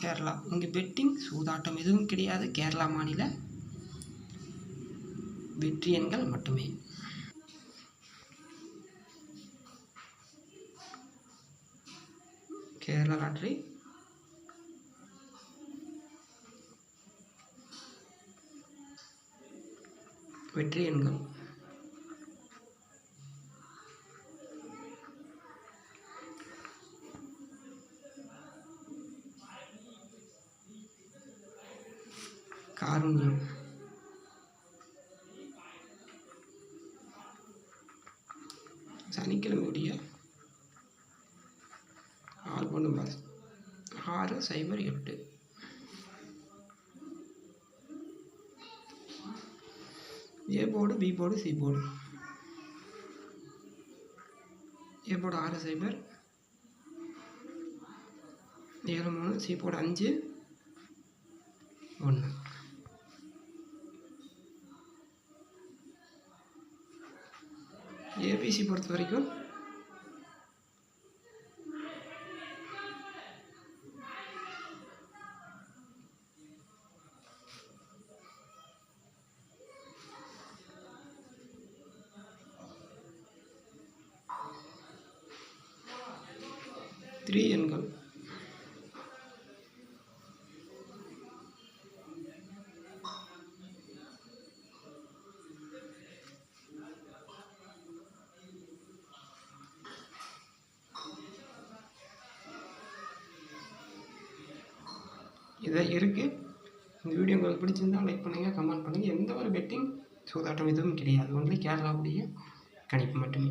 கேரளா. இங்கே பெட்டிங் சூதாட்டம் எதுவும் கிடையாது. கேரளா மாநில வெற்றி எண்கள் மட்டுமே. கேரளா லாட்ரி. வெற்றி எண்கள். காருண்யம் சனிக்கிழமையுடைய ஆல்பம் நம்பர் ஆறு சைபர் எட்டு. A board B board C board A board ஆறு சைபர். ஏழு மூணு சி போர்டு அஞ்சு. ஒன்று. Iya, JVC Puerto Rico. Three and go. இதை இருக்குது இந்த வீடியோ உங்களுக்கு பிடிச்சிருந்தால் லைக் பண்ணுங்கள் கமெண்ட் பண்ணுங்கள் எந்த ஒரு பெட்டிங் சூதாட்டம் எதுவும் கிடையாது. ஒன்லி கேரளாவுடைய கணிப்பு மட்டுமே.